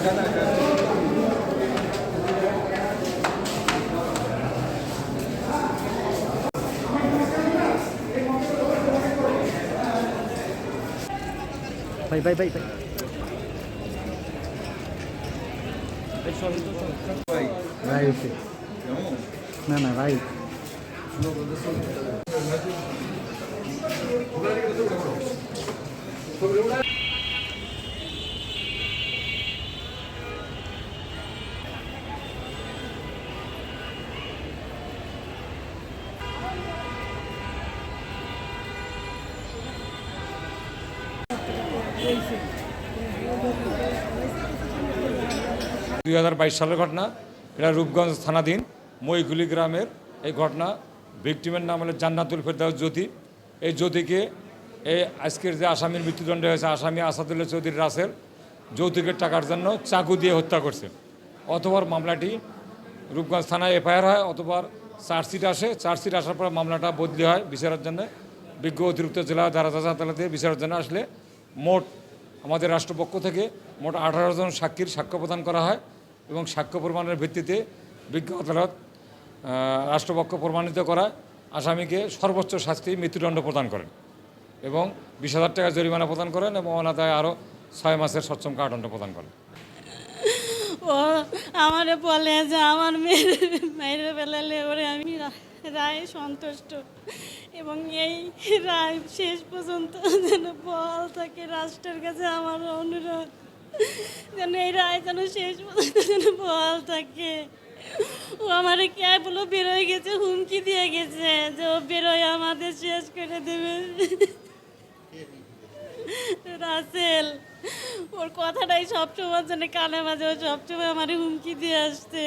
ভাই ভাই ভাই ভাই। ভাই ওকে। না না ভাই। Sobre una... বাইশ সালের ঘটনা, এটা রূপগঞ্জ থানাধীন মইগুলি গ্রামের এই ঘটনা। ভিকটিমের নাম হলো জান্নাতুল ফেরদাউস জ্যোতি। এই জ্যোতিকে এই আজকের যে আসামির মৃত্যুদণ্ড হয়েছে, আসামি আসাদুল্লাহ চৌধুরী রাসের যৌতুকের টাকার জন্য চাকু দিয়ে হত্যা করছে। অতবার মামলাটি রূপগঞ্জ থানায় এফআইআর হয় অতবার চার্জশিট আসে। চার্জশিট আসার পর মামলাটা বদলি হয় বিচারের জন্য। বিজ্ঞ অতিরিক্ত জেলা দারাজ আদালতে বিচারের জন্য আসলে মোট আমাদের রাষ্ট্রপক্ষ থেকে মোট আঠারো জন সাক্ষীর সাক্ষ্য প্রদান করা হয় এবং সাক্ষ্য প্রমাণের ভিত্তিতে বিজ্ঞ আদালত রাষ্ট্রপক্ষ প্রমাণিত করায় আসামিকে সর্বোচ্চ শাস্তি মৃত্যুদণ্ড প্রদান করেন এবং বিশ হাজার টাকা জরিমানা প্রদান করেন এবং অনাদায় আরও ছয় মাসের সচ্ছম কারাদণ্ড প্রদান করেন। আমারে বলে যে, আমার মেয়ের মেয়ের বেলালে ওরে আমি রায় সন্তুষ্ট। এবং এই রায় শেষ পর্যন্ত যেন বল থাকে রাষ্ট্রের কাছে আমার অনুরোধ, যেন এই রায় যেন শেষ পর্যন্ত যেন বল থাকে। ও আমার কে বলো বেরোয় গেছে, হুমকি দিয়ে গেছে যে, ও বেরোয় আমাদের শেষ করে দেবে? রাসেল ওর কথাটাই সবসময় জন্য কানে মাঝে সবসময় আমার হুমকি দিয়ে আসছে।